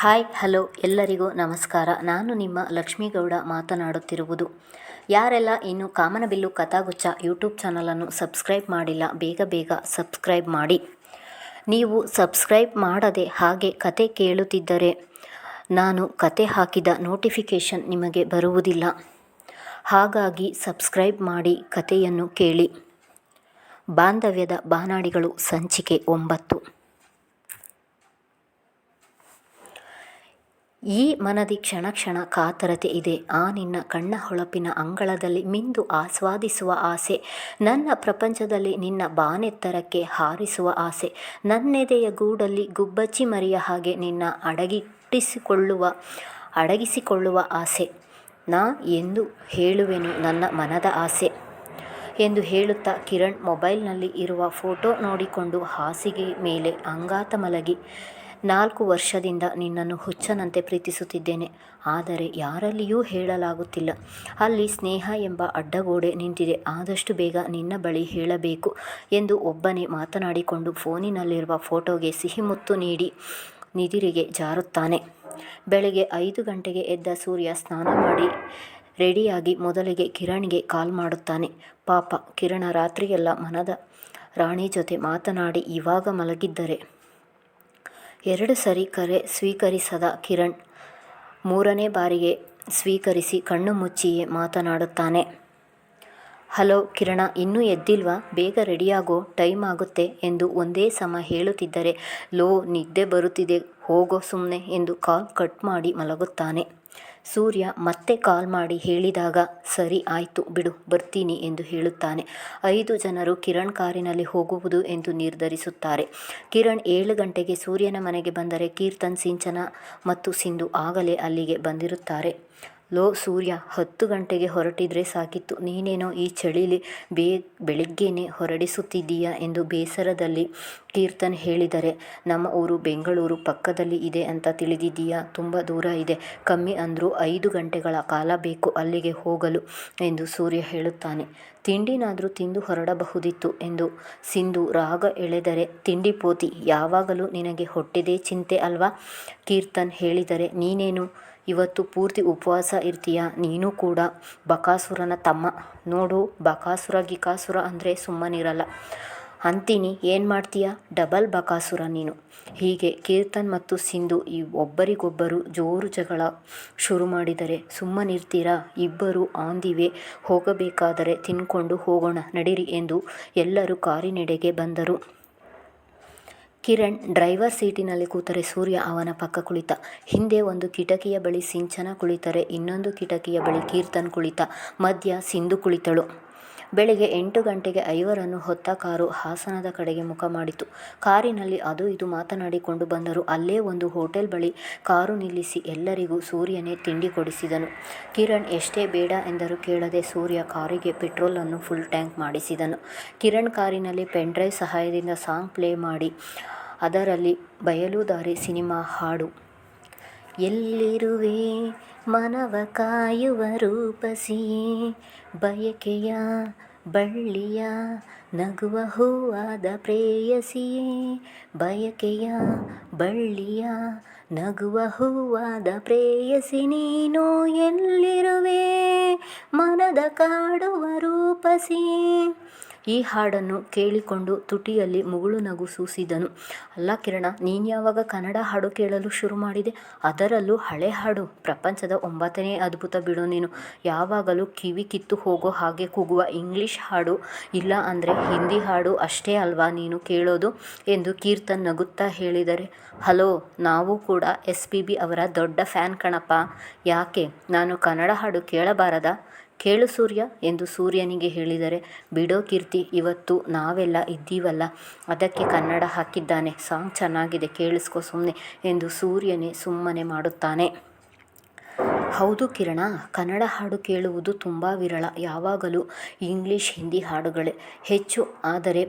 Hi, hello, ಎಲ್ಲರಿಗೂ ನಮಸ್ಕಾರ. ನಾನು ನಿಮ್ಮ ಲಕ್ಷ್ಮೀಗೌಡ ಮಾತನಾಡುತ್ತಿರುವುದು. ಯಾರೆಲ್ಲ ಇನ್ನು ಕಾಮನಬಿಲ್ಲು ಕಥಾಗುಚ್ಚ ಯೂಟ್ಯೂಬ್ ಚಾನಲನ್ನು ಸಬ್ಸ್ಕ್ರೈಬ್ ಮಾಡಿಲ್ಲ, ಬೇಗ ಬೇಗ ಸಬ್ಸ್ಕ್ರೈಬ್ ಮಾಡಿ. ನೀವು ಸಬ್ಸ್ಕ್ರೈಬ್ ಮಾಡದೆ ಹಾಗೆ ಕತೆ ಕೇಳುತ್ತಿದ್ದರೆ ನಾನು ಕತೆ ಹಾಕಿದ ನೋಟಿಫಿಕೇಷನ್ ನಿಮಗೆ ಬರುವುದಿಲ್ಲ. ಹಾಗಾಗಿ ಸಬ್ಸ್ಕ್ರೈಬ್ ಮಾಡಿ ಕತೆಯನ್ನು ಕೇಳಿ. ಬಾಂಧವ್ಯದ ಬಾನಾಡಿಗಳು ಸಂಚಿಕೆ ಒಂಬತ್ತು. ಈ ಮನದಿ ಕ್ಷಣ ಕ್ಷಣ ಕಾತರತೆ ಇದೆ. ಆ ನಿನ್ನ ಕಣ್ಣ ಹೊಳಪಿನ ಅಂಗಳದಲ್ಲಿ ಮಿಂದು ಆಸ್ವಾದಿಸುವ ಆಸೆ. ನನ್ನ ಪ್ರಪಂಚದಲ್ಲಿ ನಿನ್ನ ಬಾನೆತ್ತರಕ್ಕೆ ಹಾರಿಸುವ ಆಸೆ. ನನ್ನೆದೆಯ ಗೂಡಲ್ಲಿ ಗುಬ್ಬಚ್ಚಿ ಮರಿಯ ಹಾಗೆ ನಿನ್ನ ಅಡಗಿಟ್ಟಿಸಿಕೊಳ್ಳುವ, ಅಡಗಿಸಿಕೊಳ್ಳುವ ಆಸೆ. ನಾ ಎಂದು ಹೇಳುವೆನು ನನ್ನ ಮನದ ಆಸೆ. ಎಂದು ಹೇಳುತ್ತಾ ಕಿರಣ್ ಮೊಬೈಲ್ನಲ್ಲಿ ಇರುವ ಫೋಟೋ ನೋಡಿಕೊಂಡು ಹಾಸಿಗೆ ಮೇಲೆ ಅಂಗಾತ ಮಲಗಿ ನಾಲ್ಕು ವರ್ಷದಿಂದ ನಿನ್ನನ್ನು ಹುಚ್ಚನಂತೆ ಪ್ರೀತಿಸುತ್ತಿದ್ದೇನೆ. ಆದರೆ ಯಾರಲ್ಲಿಯೂ ಹೇಳಲಾಗುತ್ತಿಲ್ಲ. ಅಲ್ಲಿ ಸ್ನೇಹ ಎಂಬ ಅಡ್ಡಗೋಡೆ ನಿಂತಿದೆ. ಆದಷ್ಟು ಬೇಗ ನಿನ್ನ ಬಳಿ ಹೇಳಬೇಕು ಎಂದು ಒಬ್ಬನೇ ಮಾತನಾಡಿಕೊಂಡು ಫೋನಿನಲ್ಲಿರುವ ಫೋಟೋಗೆ ಸಿಹಿಮುತ್ತು ನೀಡಿ ನಿದಿರಿಗೆ ಜಾರುತ್ತಾನೆ. ಬೆಳಗ್ಗೆ ಐದು ಗಂಟೆಗೆ ಎದ್ದ ಸೂರ್ಯ ಸ್ನಾನ ಮಾಡಿ ರೆಡಿಯಾಗಿ ಮೊದಲಿಗೆ ಕಿರಣ್ಗೆ ಕಾಲ್ ಮಾಡುತ್ತಾನೆ. ಪಾಪ, ಕಿರಣ ರಾತ್ರಿಯೆಲ್ಲ ಮನದ ರಾಣಿ ಜೊತೆ ಮಾತನಾಡಿ ಇವಾಗ ಮಲಗಿದ್ದರೆ. ಎರಡು ಸರಿ ಕರೆ ಸ್ವೀಕರಿಸದ ಕಿರಣ್ ಮೂರನೇ ಬಾರಿಗೆ ಸ್ವೀಕರಿಸಿ ಕಣ್ಣು ಮುಚ್ಚಿಯೇ ಮಾತನಾಡುತ್ತಾನೆ. ಹಲೋ ಕಿರಣ, ಇನ್ನೂ ಎದ್ದಿಲ್ವಾ? ಬೇಗ ರೆಡಿಯಾಗೋ ಟೈಮ್ ಆಗುತ್ತೆ ಎಂದು ಒಂದೇ ಸಮ ಹೇಳುತ್ತಿದ್ದರೆ ಲೋ ನಿದ್ದೆ ಬರುತ್ತಿದೆ, ಹೋಗೋ ಸುಮ್ಮನೆ ಎಂದು ಕಾಲ್ ಕಟ್ ಮಾಡಿ ಮಲಗುತ್ತಾನೆ. ಸೂರ್ಯ ಮತ್ತೆ ಕಾಲ್ ಮಾಡಿ ಹೇಳಿದಾಗ, ಸರಿ, ಆಯಿತು ಬಿಡು, ಬರ್ತೀನಿ ಎಂದು ಹೇಳುತ್ತಾನೆ. ಐದು ಜನರು ಕಿರಣ್ ಕಾರಿನಲ್ಲಿ ಹೋಗುವುದು ಎಂದು ನಿರ್ಧರಿಸುತ್ತಾರೆ. ಕಿರಣ್ ಏಳು ಗಂಟೆಗೆ ಸೂರ್ಯನ ಮನೆಗೆ ಬಂದರೆ ಕೀರ್ತನ್, ಸಿಂಚನ ಮತ್ತು ಸಿಂಧು ಆಗಲೇ ಅಲ್ಲಿಗೆ ಬಂದಿರುತ್ತಾರೆ. ಲೋ, ಸೂರ್ಯ, ಹತ್ತು ಗಂಟೆಗೆ ಹೊರಟಿದ್ರೆ ಸಾಕಿತ್ತು. ನೀನೇನೋ ಈ ಚಳಿಲಿ ಬೇ, ಬೆಳಿಗ್ಗೆನೇ ಹೊರಡಿಸುತ್ತಿದ್ದೀಯಾ ಎಂದು ಬೇಸರದಲ್ಲಿ ಕೀರ್ತನ್ ಹೇಳಿದರೆ, ನಮ್ಮ ಊರು ಬೆಂಗಳೂರು ಪಕ್ಕದಲ್ಲಿ ಇದೆ ಅಂತ ತಿಳಿದಿದ್ದೀಯಾ? ತುಂಬ ದೂರ ಇದೆ. ಕಮ್ಮಿ ಅಂದರೂ ಐದು ಗಂಟೆಗಳ ಕಾಲ ಬೇಕು ಅಲ್ಲಿಗೆ ಹೋಗಲು ಎಂದು ಸೂರ್ಯ ಹೇಳುತ್ತಾನೆ. ತಿಂಡಿನಾದರೂ ತಿಂದು ಹೊರಡಬಹುದಿತ್ತು ಎಂದು ಸಿಂಧು ರಾಗ ಎಳೆದರೆ, ತಿಂಡಿ ಪೋತಿ, ಯಾವಾಗಲೂ ನಿನಗೆ ಹೊಟ್ಟೆದೇ ಚಿಂತೆ ಅಲ್ವಾ? ಕೀರ್ತನ್ ಹೇಳಿದರೆ, ನೀನೇನು ಇವತ್ತು ಪೂರ್ತಿ ಉಪವಾಸ ಇರ್ತೀಯ? ನೀನು ಕೂಡ. ಬಕಾಸುರನ ತಮ್ಮ. ನೋಡು, ಬಕಾಸುರ, ಗಿಕಾಸುರ ಅಂದರೆ ಸುಮ್ಮನಿರಲ್ಲ. ಅಂತೀನಿ, ಏನು ಮಾಡ್ತೀಯ? ಡಬಲ್ ಬಕಾಸುರ ನೀನು. ಹೀಗೆ ಕೀರ್ತನ್ ಮತ್ತು ಸಿಂಧು ಈ ಒಬ್ಬರಿಗೊಬ್ಬರು ಜೋರು ಜಗಳ ಶುರು ಮಾಡಿದರೆ ಸುಮ್ಮನಿರ್ತೀರಾ? ಇಬ್ಬರು ಆಂದಿವೆ, ಹೋಗಬೇಕಾದರೆ ತಿನ್ಕೊಂಡು ಹೋಗೋಣ, ನಡೀರಿ ಎಂದು ಎಲ್ಲರೂ ಕಾರಿನೆಡೆಗೆ ಬಂದರು. ಕಿರಣ್ ಡ್ರೈವರ್ ಸೀಟಿನಲ್ಲಿ ಕೂತರೆ ಸೂರ್ಯ ಅವನ ಪಕ್ಕ ಕುಳಿತ. ಹಿಂದೆ ಒಂದು ಕಿಟಕಿಯ ಬಳಿ ಸಿಂಚನ ಕುಳಿತರೆ, ಇನ್ನೊಂದು ಕಿಟಕಿಯ ಬಳಿ ಕೀರ್ತನ್ ಕುಳಿತ. ಮಧ್ಯ ಸಿಂಧು ಕುಳಿತಳು. ಬೆಳಿಗ್ಗೆ ಎಂಟು ಗಂಟೆಗೆ ಐವರನ್ನು ಹೊತ್ತ ಕಾರು ಹಾಸನದ ಕಡೆಗೆ ಮುಖ ಮಾಡಿತು. ಕಾರಿನಲ್ಲಿ ಅದು ಇದು ಮಾತನಾಡಿಕೊಂಡು ಬಂದರು. ಅಲ್ಲೇ ಒಂದು ಹೋಟೆಲ್ ಬಳಿ ಕಾರು ನಿಲ್ಲಿಸಿ ಎಲ್ಲರಿಗೂ ಸೂರ್ಯನೇ ತಿಂಡಿ ಕೊಡಿಸಿದನು. ಕಿರಣ್, ಎಷ್ಟೇ ಬೇಡ ಎಂದರೂ ಕೇಳದೆ ಸೂರ್ಯ ಕಾರಿಗೆ ಪೆಟ್ರೋಲನ್ನು ಫುಲ್ ಟ್ಯಾಂಕ್ ಮಾಡಿಸಿದನು. ಕಿರಣ್ ಕಾರಿನಲ್ಲಿ ಪೆನ್ಡ್ರೈವ್ ಸಹಾಯದಿಂದ ಸಾಂಗ್ ಪ್ಲೇ ಮಾಡಿ, ಅದರಲ್ಲಿ ಬಯಲುದಾರಿ ಸಿನಿಮಾ ಹಾಡು ಎಲ್ಲಿರುವೆ? ಮನವ ಕಾಯುವ ರೂಪಸಿಯೇ ಬಯಕೆಯ ಬಳ್ಳಿಯ ನಗುವ ಹೂವಾದ ಪ್ರೇಯಸಿಯೇ. ಬಯಕೆಯ ಬಳ್ಳಿಯ ನಗುವ ಹೂವಾದ ಪ್ರೇಯಸಿ. ನೀನು ಎಲ್ಲಿರುವೆ? ಮನದ ಕಾಡುವ ರೂಪಸಿ. ಈ ಹಾಡನ್ನು ಕೇಳಿಕೊಂಡು ತುಟಿಯಲ್ಲಿ ಮುಗುಳು ನಗು ಸೂಸಿದನು. ಅಲ್ಲ ಕಿರಣ, ನೀನು ಯಾವಾಗ ಕನ್ನಡ ಹಾಡು ಕೇಳಲು ಶುರು ಮಾಡಿದೆ? ಅದರಲ್ಲೂ ಹಳೆ ಹಾಡು, ಪ್ರಪಂಚದ ಒಂಬತ್ತನೇ ಅದ್ಭುತ ಬಿಡು ನೀನು. ಯಾವಾಗಲೂ ಕಿವಿ ಕಿತ್ತು ಹೋಗೋ ಹಾಗೆ ಕೂಗುವ ಇಂಗ್ಲಿಷ್ ಹಾಡು ಇಲ್ಲ ಅಂದರೆ ಹಿಂದಿ ಹಾಡು ಅಷ್ಟೇ ಅಲ್ವಾ ನೀನು ಕೇಳೋದು? ಎಂದು ಕೀರ್ತನ್ ನಗುತ್ತಾ ಹೇಳಿದರೆ, ಹಲೋ, ನಾವು ಕೂಡ ಎಸ್ ಪಿ ಬಿ ಅವರ ದೊಡ್ಡ ಫ್ಯಾನ್ ಕಣಪ್ಪ. ಯಾಕೆ? ನಾನು ಕನ್ನಡ ಹಾಡು ಕೇಳಬಾರದಾ? ಕೇಳು ಸೂರ್ಯ ಎಂದು ಸೂರ್ಯನಿಗೆ ಹೇಳಿದರೆ, ಬಿಡೋ ಕೀರ್ತಿ, ಇವತ್ತು ನಾವೆಲ್ಲ ಇದ್ದೀವಲ್ಲ, ಅದಕ್ಕೆ ಕನ್ನಡ ಹಾಕಿದ್ದಾನೆ, ಸಾಂಗ್ ಚೆನ್ನಾಗಿದೆ, ಕೇಳಿಸ್ಕೋ ಸುಮ್ಮನೆ ಎಂದು ಸೂರ್ಯನೇ ಸುಮ್ಮನೆ ಮಾಡುತ್ತಾನೆ. ಹೌದು ಕಿರಣ, ಕನ್ನಡ ಹಾಡು ಕೇಳುವುದು ತುಂಬ ವಿರಳ, ಯಾವಾಗಲೂ ಇಂಗ್ಲೀಷ್, ಹಿಂದಿ ಹಾಡುಗಳೇ ಹೆಚ್ಚು, ಆದರೆ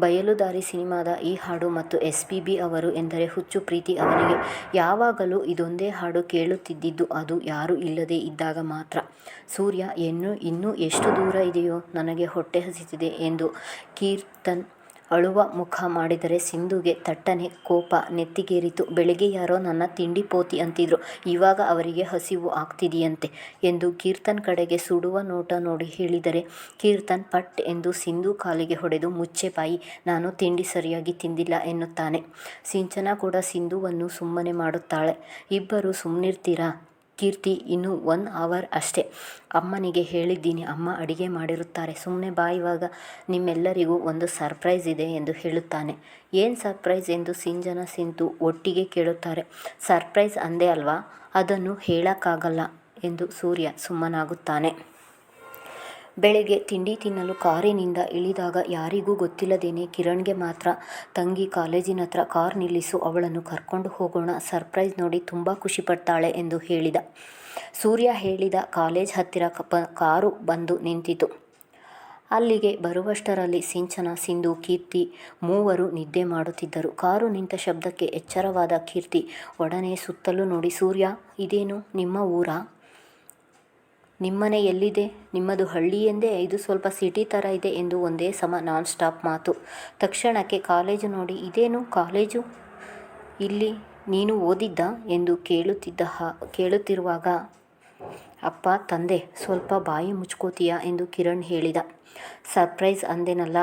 ಬಯಲುದಾರಿ ಸಿನಿಮಾದ ಈ ಹಾಡು ಮತ್ತು ಎಸ್ ಪಿ ಬಿ ಅವರು ಎಂದರೆ ಹುಚ್ಚು ಪ್ರೀತಿ ಅವನಿಗೆ. ಯಾವಾಗಲೂ ಇದೊಂದೇ ಹಾಡು ಕೇಳುತ್ತಿದ್ದಿದ್ದು ಅದು ಯಾರೂ ಇಲ್ಲದೆ ಇದ್ದಾಗ ಮಾತ್ರ. ಸೂರ್ಯ ಇನ್ನು ಇನ್ನೂ ಎಷ್ಟು ದೂರ ಇದೆಯೋ? ನನಗೆ ಹೊಟ್ಟೆ ಹಸಿತಿದೆ ಎಂದು ಕೀರ್ತನ್ ಅಳುವ ಮುಖ ಮಾಡಿದರೆ ಸಿಂಧುಗೆ ತಟ್ಟನೆ ಕೋಪ ನೆತ್ತಿಗೇರಿತು. ಬೆಳಿಗ್ಗೆ ಯಾರೋ ನನ್ನ ತಿಂಡಿ ಪೋತಿ ಅಂತಿದ್ರು. ಇವಾಗ ಅವರಿಗೆ ಹಸಿವು ಆಗ್ತಿದೆಯಂತೆ ಎಂದು ಕೀರ್ತನ್ ಕಡೆಗೆ ಸುಡುವ ನೋಟ ನೋಡಿ ಹೇಳಿದರೆ ಕೀರ್ತನ್ ಪಟ್ ಎಂದು ಸಿಂಧು ಕಾಲಿಗೆ ಹೊಡೆದು ಮುಚ್ಚೆ ಬಾಯಿ, ನಾನು ತಿಂಡಿ ಸರಿಯಾಗಿ ತಿಂದಿಲ್ಲ ಎನ್ನುತ್ತಾನೆ. ಸಿಂಚನ ಕೂಡ ಸಿಂಧುವನ್ನು ಸುಮ್ಮನೆ ಮಾಡುತ್ತಾಳೆ. ಇಬ್ಬರೂ ಸುಮ್ನಿರ್ತೀರಾ ಕೀರ್ತಿ ಇನ್ನು ಒನ್ ಅವರ್ ಅಷ್ಟೇ. ಅಮ್ಮನಿಗೆ ಹೇಳಿದ್ದೀನಿ ಅಮ್ಮ ಅಡಿಗೆ ಮಾಡಿರುತ್ತಾರೆ. ಸುಮ್ಮನೆ ಬಾಯುವಾಗ ನಿಮ್ಮೆಲ್ಲರಿಗೂ ಒಂದು ಸರ್ಪ್ರೈಸ್ ಇದೆ ಎಂದು ಹೇಳುತ್ತಾನೆ. ಏನು ಸರ್ಪ್ರೈಸ್ ಎಂದು ಸಿಂಜನ ಸಿಂತು ಒಟ್ಟಿಗೆ ಕೇಳುತ್ತಾರೆ. ಸರ್ಪ್ರೈಸ್ ಅಂದೆ ಅಲ್ವಾ, ಅದನ್ನು ಹೇಳೋಕ್ಕಾಗಲ್ಲ ಎಂದು ಸೂರ್ಯ ಸುಮ್ಮನಾಗುತ್ತಾನೆ. ಬೆಳಿಗ್ಗೆ ತಿಂಡಿ ತಿನ್ನಲು ಕಾರಿನಿಂದ ಇಳಿದಾಗ ಯಾರಿಗೂ ಗೊತ್ತಿಲ್ಲದೇನೆ ಕಿರಣ್ಗೆ ಮಾತ್ರ ತಂಗಿ ಕಾಲೇಜಿನ ಹತ್ರ ಕಾರ್ ನಿಲ್ಲಿಸು ಅವಳನ್ನು ಕರ್ಕೊಂಡು ಹೋಗೋಣ ಸರ್ಪ್ರೈಸ್ ನೋಡಿ ತುಂಬಾ ಖುಷಿಪಡ್ತಾಳೆ ಎಂದು ಹೇಳಿದ. ಸೂರ್ಯ ಹೇಳಿದ ಕಾಲೇಜ್ ಹತ್ತಿರ ಕಾರು ಬಂದು ನಿಂತಿತು. ಅಲ್ಲಿಗೆ ಬರುವಷ್ಟರಲ್ಲಿ ಸಿಂಚನ, ಸಿಂಧು, ಕೀರ್ತಿ ಮೂವರು ನಿದ್ದೆ ಮಾಡುತ್ತಿದ್ದರು. ಕಾರು ನಿಂತ ಶಬ್ದಕ್ಕೆ ಎಚ್ಚರವಾದ ಕೀರ್ತಿ ಒಡನೆ ಸುತ್ತಲೂ ನೋಡಿ ಸೂರ್ಯ, ಇದೇನು ನಿಮ್ಮ ಊರಾ? ನಿಮ್ಮನೆ ಎಲ್ಲಿದೆ? ನಿಮ್ಮದು ಹಳ್ಳಿ ಎಂದೇ ಇದು ಸ್ವಲ್ಪ ಸಿಟಿ ಥರ ಇದೆ ಎಂದು ಒಂದೇ ಸಮ ನಾನ್ ಸ್ಟಾಪ್ ಮಾತು. ತಕ್ಷಣಕ್ಕೆ ಕಾಲೇಜು ನೋಡಿ ಇದೇನು ಕಾಲೇಜು ಇಲ್ಲಿ ನೀನು ಓದಿದ್ದ ಎಂದು ಕೇಳುತ್ತಿದ್ದ ಕೇಳುತ್ತಿರುವಾಗ ಅಪ್ಪ ತಂದೆ ಸ್ವಲ್ಪ ಬಾಯಿ ಮುಚ್ಕೋತೀಯಾ ಎಂದು ಕಿರಣ್ ಹೇಳಿದ. ಸರ್ಪ್ರೈಸ್ ಅಂದೆನಲ್ಲ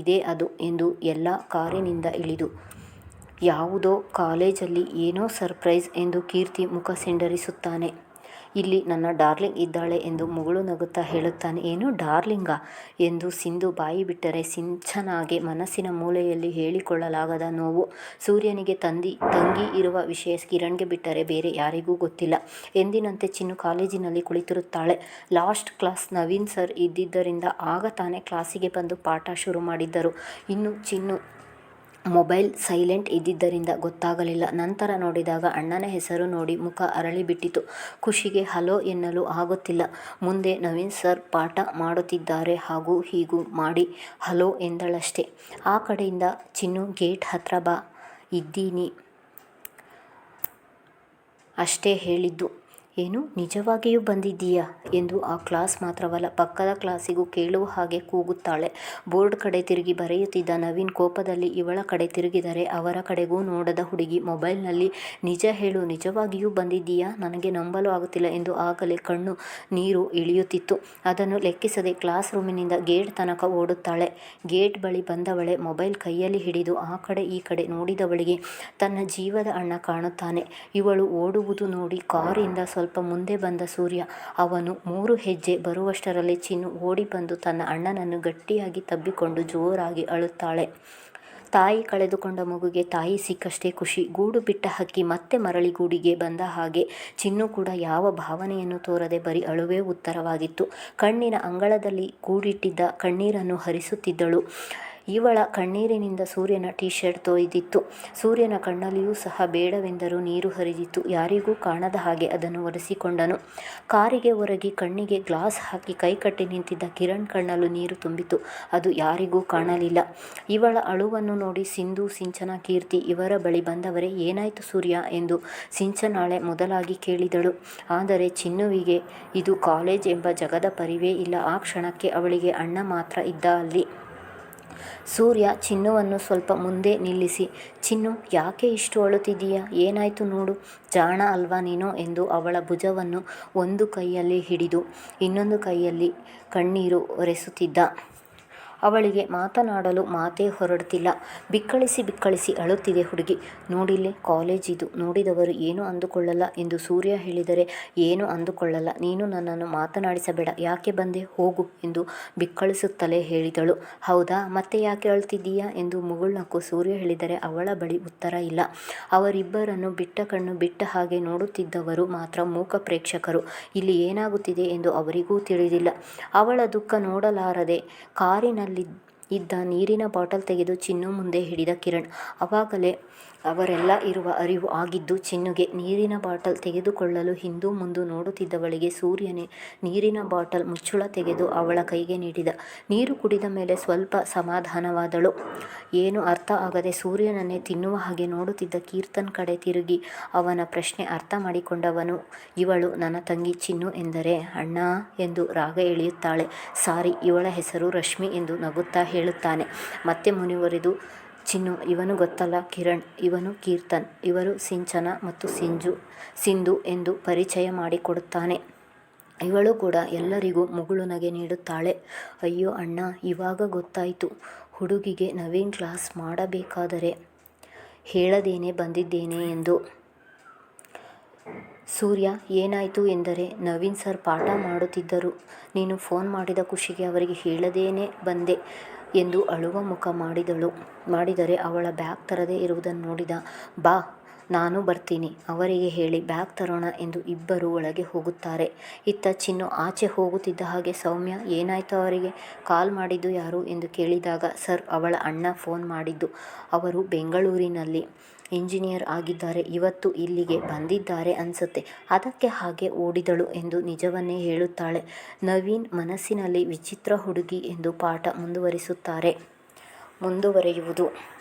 ಇದೇ ಅದು ಎಂದು ಎಲ್ಲ ಕಾರಿನಿಂದ ಇಳಿದು, ಯಾವುದೋ ಕಾಲೇಜಲ್ಲಿ ಏನೋ ಸರ್ಪ್ರೈಸ್ ಎಂದು ಕೀರ್ತಿ ಮುಖ ಸಿಂಡರಿಸುತ್ತಾನೆ. ಇಲ್ಲಿ ನನ್ನ ಡಾರ್ಲಿಂಗ್ ಇದ್ದಾಳೆ ಎಂದು ಮುಗುಳು ನಗುತ್ತಾ ಹೇಳುತ್ತಾನೆ. ಏನು ಡಾರ್ಲಿಂಗ ಎಂದು ಸಿಂಧು ಬಾಯಿ ಬಿಟ್ಟರೆ ಸಿಂಚನಾಗೆ ಮನಸ್ಸಿನ ಮೂಲೆಯಲ್ಲಿ ಹೇಳಿಕೊಳ್ಳಲಾಗದ ನೋವು. ಸೂರ್ಯನಿಗೆ ತಂದಿ, ತಂಗಿ ಇರುವ ವಿಷಯ ಕಿರಣ್ಗೆ ಬಿಟ್ಟರೆ ಬೇರೆ ಯಾರಿಗೂ ಗೊತ್ತಿಲ್ಲ. ಎಂದಿನಂತೆ ಚಿನ್ನು ಕಾಲೇಜಿನಲ್ಲಿ ಕುಳಿತಿರುತ್ತಾಳೆ. ಲಾಸ್ಟ್ ಕ್ಲಾಸ್ ನವೀನ್ ಸರ್ ಇದ್ದಿದ್ದರಿಂದ ಆಗ ತಾನೇ ಕ್ಲಾಸಿಗೆ ಬಂದು ಪಾಠ ಶುರು ಮಾಡಿದ್ದರು. ಇನ್ನು ಚಿನ್ನು ಮೊಬೈಲ್ ಸೈಲೆಂಟ್ ಇದ್ದಿದ್ದರಿಂದ ಗೊತ್ತಾಗಲಿಲ್ಲ. ನಂತರ ನೋಡಿದಾಗ ಅಣ್ಣನ ಹೆಸರು ನೋಡಿ ಮುಖ ಅರಳಿಬಿಟ್ಟಿತು. ಖುಷಿಗೆ ಹಲೋ ಎನ್ನಲು ಆಗುತ್ತಿಲ್ಲ. ಮುಂದೆ ನವೀನ್ ಸರ್ ಪಾಠ ಮಾಡುತ್ತಿದ್ದಾರೆ ಹಾಗೂ ಹೀಗೂ ಮಾಡಿ ಹಲೋ ಎಂದಳಷ್ಟೆ ಆ ಕಡೆಯಿಂದ ಚಿನ್ನು ಗೇಟ್ ಹತ್ರ ಬಾ, ಇದ್ದೀನಿ ಅಷ್ಟೇ ಹೇಳಿದ್ದು. ಏನು ನಿಜವಾಗಿಯೂ ಬಂದಿದ್ದೀಯಾ ಎಂದು ಆ ಕ್ಲಾಸ್ ಮಾತ್ರವಲ್ಲ, ಪಕ್ಕದ ಕ್ಲಾಸಿಗೂ ಕೇಳುವ ಹಾಗೆ ಕೂಗುತ್ತಾಳೆ. ಬೋರ್ಡ್ ಕಡೆ ತಿರುಗಿ ಬರೆಯುತ್ತಿದ್ದ ನವೀನ್ ಕೋಪದಲ್ಲಿ ಇವಳ ಕಡೆ ತಿರುಗಿದರೆ ಅವರ ಕಡೆಗೂ ನೋಡದ ಹುಡುಗಿ ಮೊಬೈಲ್ನಲ್ಲಿ, ನಿಜ ಹೇಳು, ನಿಜವಾಗಿಯೂ ಬಂದಿದ್ದೀಯಾ ನನಗೆ ನಂಬಲು ಆಗುತ್ತಿಲ್ಲ ಎಂದು ಆಗಲೇ ಕಣ್ಣು ನೀರು ಇಳಿಯುತ್ತಿತ್ತು. ಅದನ್ನು ಲೆಕ್ಕಿಸದೆ ಕ್ಲಾಸ್ ರೂಮಿನಿಂದ ಗೇಟ್ ತನಕ ಓಡುತ್ತಾಳೆ. ಗೇಟ್ ಬಳಿ ಬಂದವಳೆ ಮೊಬೈಲ್ ಕೈಯಲ್ಲಿ ಹಿಡಿದು ಆ ಕಡೆ ಈ ಕಡೆ ನೋಡಿದವಳಿಗೆ ತನ್ನ ಜೀವದ ಅಣ್ಣ ಕಾಣುತ್ತಾನೆ. ಇವಳು ಓಡುವುದು ನೋಡಿ ಕಾರಿಂದ ಸ್ವಲ್ಪ ಮುಂದೆ ಬಂದ ಸೂರ್ಯ. ಅವನು ಮೂರು ಹೆಜ್ಜೆ ಬರುವಷ್ಟರಲ್ಲಿ ಚಿನ್ನು ಓಡಿ ಬಂದು ತನ್ನ ಅಣ್ಣನನ್ನು ಗಟ್ಟಿಯಾಗಿ ತಬ್ಬಿಕೊಂಡು ಜೋರಾಗಿ ಅಳುತ್ತಾಳೆ. ತಾಯಿ ಕಳೆದುಕೊಂಡ ಮಗುಗೆ ತಾಯಿ ಸಿಕ್ಕಷ್ಟೇ ಖುಷಿ. ಗೂಡು ಬಿಟ್ಟ ಹಕ್ಕಿ ಮತ್ತೆ ಮರಳಿ ಗೂಡಿಗೆ ಬಂದ ಹಾಗೆ. ಚಿನ್ನು ಕೂಡ ಯಾವ ಭಾವನೆಯನ್ನು ತೋರದೆ ಬರೀ ಅಳುವೇ ಉತ್ತರವಾಗಿತ್ತು. ಕಣ್ಣಿನ ಅಂಗಳದಲ್ಲಿ ಕೂಡಿಟ್ಟಿದ್ದ ಕಣ್ಣೀರನ್ನು ಹರಿಸುತ್ತಿದ್ದಳು. ಇವಳ ಕಣ್ಣೀರಿನಿಂದ ಸೂರ್ಯನ ಟೀ ಶರ್ಟ್ ತೊಯ್ದಿತ್ತು. ಸೂರ್ಯನ ಕಣ್ಣಲ್ಲಿಯೂ ಸಹ ಬೇಡವೆಂದರೂ ನೀರು ಹರಿದಿತ್ತು. ಯಾರಿಗೂ ಕಾಣದ ಹಾಗೆ ಅದನ್ನು ಒರೆಸಿಕೊಂಡನು. ಕಾರಿಗೆ ಒರಗಿ ಕಣ್ಣಿಗೆ ಗ್ಲಾಸ್ ಹಾಕಿ ಕೈಕಟ್ಟಿ ನಿಂತಿದ್ದ ಕಿರಣ್ ಕಣ್ಣಲ್ಲೂ ನೀರು ತುಂಬಿತು. ಅದು ಯಾರಿಗೂ ಕಾಣಲಿಲ್ಲ. ಇವಳ ಅಳುವನ್ನು ನೋಡಿ ಸಿಂಧು, ಸಿಂಚನ, ಕೀರ್ತಿ ಇವರ ಬಳಿ ಬಂದವರೇ ಏನಾಯಿತು ಸೂರ್ಯ ಎಂದು ಸಿಂಚನಾಳೆ ಮೊದಲಾಗಿ ಕೇಳಿದಳು. ಆದರೆ ಚಿನ್ನುವಿಗೆ ಇದು ಕಾಲೇಜ್ ಎಂಬ ಜಗದ ಪರಿವೇ ಇಲ್ಲ. ಆ ಕ್ಷಣಕ್ಕೆ ಅವಳಿಗೆ ಅಣ್ಣ ಮಾತ್ರ ಇದ್ದ ಅಲ್ಲಿ. ಸೂರ್ಯ ಚಿನ್ನುವನ್ನು ಸ್ವಲ್ಪ ಮುಂದೆ ನಿಲ್ಲಿಸಿ, ಚಿನ್ನು ಯಾಕೆ ಇಷ್ಟು ಅಳುತ್ತಿದ್ದೀಯಾ? ಏನಾಯ್ತು ನೋಡು, ಜಾಣ ಅಲ್ವಾ ನೀನು? ಎಂದು ಅವಳ ಭುಜವನ್ನು ಒಂದು ಕೈಯಲ್ಲಿ ಹಿಡಿದು ಇನ್ನೊಂದು ಕೈಯಲ್ಲಿ ಕಣ್ಣೀರು ಒರೆಸುತ್ತಿದ್ದ. ಅವಳಿಗೆ ಮಾತನಾಡಲು ಮಾತೇ ಹೊರಡುತ್ತಿಲ್ಲ. ಬಿಕ್ಕಳಿಸಿ ಬಿಕ್ಕಳಿಸಿ ಅಳುತ್ತಿದೆ ಹುಡುಗಿ. ನೋಡಿಲ್ಲಿ ಕಾಲೇಜಿದು. ನೋಡಿದವರು ಏನು ಅಂದುಕೊಳ್ಳಲ್ಲ ಎಂದು ಸೂರ್ಯ ಹೇಳಿದರೆ ಏನು ಅಂದುಕೊಳ್ಳಲ್ಲ. ನೀನು ನನ್ನನ್ನು ಮಾತನಾಡಿಸಬೇಡ. ಯಾಕೆ ಬಂದೆ ಹೋಗು ಎಂದು ಬಿಕ್ಕಳಿಸುತ್ತಲೇ ಹೇಳಿದಳು. ಹೌದಾ ಮತ್ತೆ ಯಾಕೆ ಅಳುತ್ತಿದ್ದೀಯಾ ಎಂದು ಮುಗುಳ್ನಕ್ಕು ಸೂರ್ಯ ಹೇಳಿದರೆ ಅವಳ ಬಳಿ ಉತ್ತರ ಇಲ್ಲ. ಅವರಿಬ್ಬರನ್ನು ಬಿಟ್ಟ ಕಣ್ಣು ಬಿಟ್ಟ ಹಾಗೆ ನೋಡುತ್ತಿದ್ದವರು ಮಾತ್ರ ಮೂಕ ಪ್ರೇಕ್ಷಕರು. ಇಲ್ಲಿ ಏನಾಗುತ್ತಿದೆ ಎಂದು ಅವರಿಗೂ ತಿಳಿದಿಲ್ಲ. ಅವಳ ದುಃಖ ನೋಡಲಾರದೆ ಕಾರಿನಲ್ಲಿದ್ದ ನೀರಿನ ಬಾಟಲ್ ತೆಗೆದು ಚಿನ್ನು ಮುಂದೆ ಹಿಡಿದ ಕಿರಣ್. ಅವಾಗಲೇ ಅವರೆಲ್ಲ ಇರುವ ಅರಿವು ಆಗಿದ್ದು ಚಿನ್ನುಗೆ ನೀರಿನ ಬಾಟಲ್ ತೆಗೆದುಕೊಳ್ಳಲು ಹಿಂದು ಮುಂದು ನೋಡುತ್ತಿದ್ದವಳಿಗೆ ಸೂರ್ಯನೇ, ನೀರಿನ ಬಾಟಲ್ ಮುಚ್ಚುಳ ತೆಗೆದು ಅವಳ ಕೈಗೆ ನೀಡಿದ. ನೀರು ಕುಡಿದ ಮೇಲೆ ಸ್ವಲ್ಪ ಸಮಾಧಾನವಾದಳು. ಏನು ಅರ್ಥ ಆಗದೆ ಸೂರ್ಯನನ್ನೇ ತಿನ್ನುವ ಹಾಗೆ ನೋಡುತ್ತಿದ್ದ ಕೀರ್ತನ್ ಕಡೆ ತಿರುಗಿ, ಅವನ ಪ್ರಶ್ನೆ ಅರ್ಥ ಮಾಡಿಕೊಂಡವನು, ಇವಳು ನನ್ನ ತಂಗಿ ಚಿನ್ನು ಎಂದರೆ ಅಣ್ಣ ಎಂದು ರಾಗ ಎಳೆಯುತ್ತಾಳೆ. ಸಾರಿ, ಇವಳ ಹೆಸರು ರಶ್ಮಿ ಎಂದು ನಗುತ್ತಾ ಹೇಳುತ್ತಾನೆ. ಮತ್ತೆ ಮುಂದುವರಿದು ಚಿನ್ನು, ಇವನು ಗೊತ್ತಲ್ಲ, ಕಿರಣ್, ಇವನು ಕೀರ್ತನ್, ಇವರು ಸಿಂಚನ ಮತ್ತು ಸಿಂಜು, ಸಿಂಧು ಎಂದು ಪರಿಚಯ ಮಾಡಿಕೊಡುತ್ತಾನೆ. ಇವಳು ಕೂಡ ಎಲ್ಲರಿಗೂ ಮುಗುಳು ನಗೆ ನೀಡುತ್ತಾಳೆ. ಅಯ್ಯೋ ಅಣ್ಣ, ಇವಾಗ ಗೊತ್ತಾಯಿತು, ಹುಡುಗಿಗೆ ನವೀನ್ ಕ್ಲಾಸ್ ಮಾಡಬೇಕಾದರೆ ಹೇಳದೇನೆ ಬಂದಿದ್ದೇನೆ ಎಂದು. ಸೂರ್ಯ, ಏನಾಯಿತು ಎಂದರೆ ನವೀನ್ ಸರ್ ಪಾಠ ಮಾಡುತ್ತಿದ್ದರು. ನೀನು ಫೋನ್ ಮಾಡಿದ ಖುಷಿಗೆ ಅವರಿಗೆ ಹೇಳದೇನೆ ಬಂದೆ ಎಂದು ಅಳುವ ಮುಖ ಮಾಡಿದಳು ಮಾಡಿದರೆ ಅವಳ ಬ್ಯಾಗ್ ತರದೇ ಇರುವುದನ್ನು ನೋಡಿದ. ಬಾ ನಾನೂ ಬರ್ತೀನಿ ಅವರಿಗೆ ಹೇಳಿ, ಬ್ಯಾಗ್ ತರೋಣ ಎಂದು ಇಬ್ಬರು ಒಳಗೆ ಹೋಗುತ್ತಾರೆ. ಇತ್ತ ಚಿನ್ನು ಆಚೆ ಹೋಗುತ್ತಿದ್ದ ಹಾಗೆ, ಸೌಮ್ಯ, ಏನಾಯ್ತು ಅವರಿಗೆ ಕಾಲ್ ಮಾಡಿದ್ದು ಯಾರು ಎಂದು ಕೇಳಿದಾಗ ಸರ್, ಅವಳ ಅಣ್ಣ ಫೋನ್ ಮಾಡಿದ್ದು. ಅವರು ಬೆಂಗಳೂರಿನಲ್ಲಿ ಇಂಜಿನಿಯರ್ ಆಗಿದ್ದಾರೆ ಇವತ್ತು ಇಲ್ಲಿಗೆ ಬಂದಿದ್ದಾರೆ ಅನ್ಸುತ್ತೆ ಅದಕ್ಕೆ ಹಾಗೆ ಓಡಿದಳು ಎಂದು ನಿಜವನ್ನೇ ಹೇಳುತ್ತಾಳೆ. ನವೀನ್ ಮನಸ್ಸಿನಲ್ಲಿ ವಿಚಿತ್ರ ಹುಡುಗಿ ಎಂದು ಪಾಠ ಮುಂದುವರಿಸುತ್ತಾರೆ. ಮುಂದುವರಿಯುವುದು